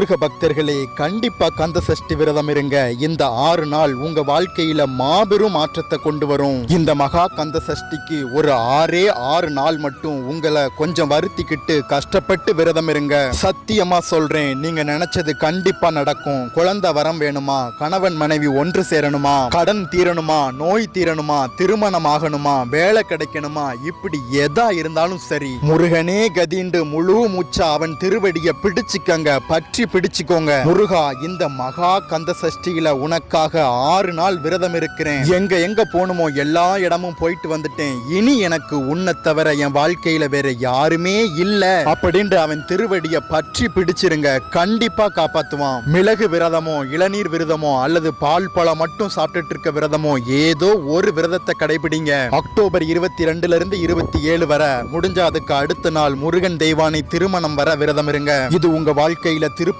முருக பக்தர்களே கண்டிப்பா கந்த சஷ்டி விரதம் இருங்க. இந்த ஆறு நாள் உங்க வாழ்க்கையில மாபெரும் மாற்றத்தை கொண்டு வரும். இந்த மகா கந்த சஷ்டிக்கு ஒரு ஆறே ஆறு நாள் மட்டும் உங்களை கொஞ்சம் வருத்திக்கிட்டு கஷ்டப்பட்டு விரதம் இருங்க. சத்தியமா சொல்றேன் நீங்க நினைச்சது கண்டிப்பா நடக்கும். குழந்தை வரம் வேணுமா? கணவன் மனைவி ஒன்று சேரணுமா? கடன் தீரணுமா? நோய் தீரணுமா? திருமணம் ஆகணுமா? வேலை கிடைக்கணுமா? இப்படி எதா இருந்தாலும் சரி. முருகனே கதிண்டு முழு மூச்சா அவன் திருவடியை பிடிச்சுக்கங்க. பற்றி பிடிச்சுக்கோங்க முருகா இந்த மகா கந்த சஷ்டியில உனக்காக ஆறு நாள் விரதம் இருக்கிறேன். எங்க எங்க போகணுமோ எல்லா இடமும் போயிட்டு வந்துட்டேன். இனி எனக்கு உன்னை தவிர என் வாழ்க்கையில வேற யாருமே இல்ல. அப்படின்ற அவன் திருவடிய பற்றி பிடிச்சிருங்க. கண்டிப்பா காப்பாத்துவான். மிளகு விரதமோ இளநீர் விரதமோ அல்லது பால் பழம் மட்டும் சாப்பிட்டுட்டு இருக்க விரதமோ ஏதோ ஒரு விரதத்தை கடைபிடிங்க. அக்டோபர் இருபத்தி ரெண்டுல இருந்து இருபத்தி ஏழு வரை முடிஞ்ச அதுக்கு அடுத்த நாள் முருகன் தெய்வானை திருமணம் வர விரதம் இருங்க. இது உங்க வாழ்க்கையில திருப்ப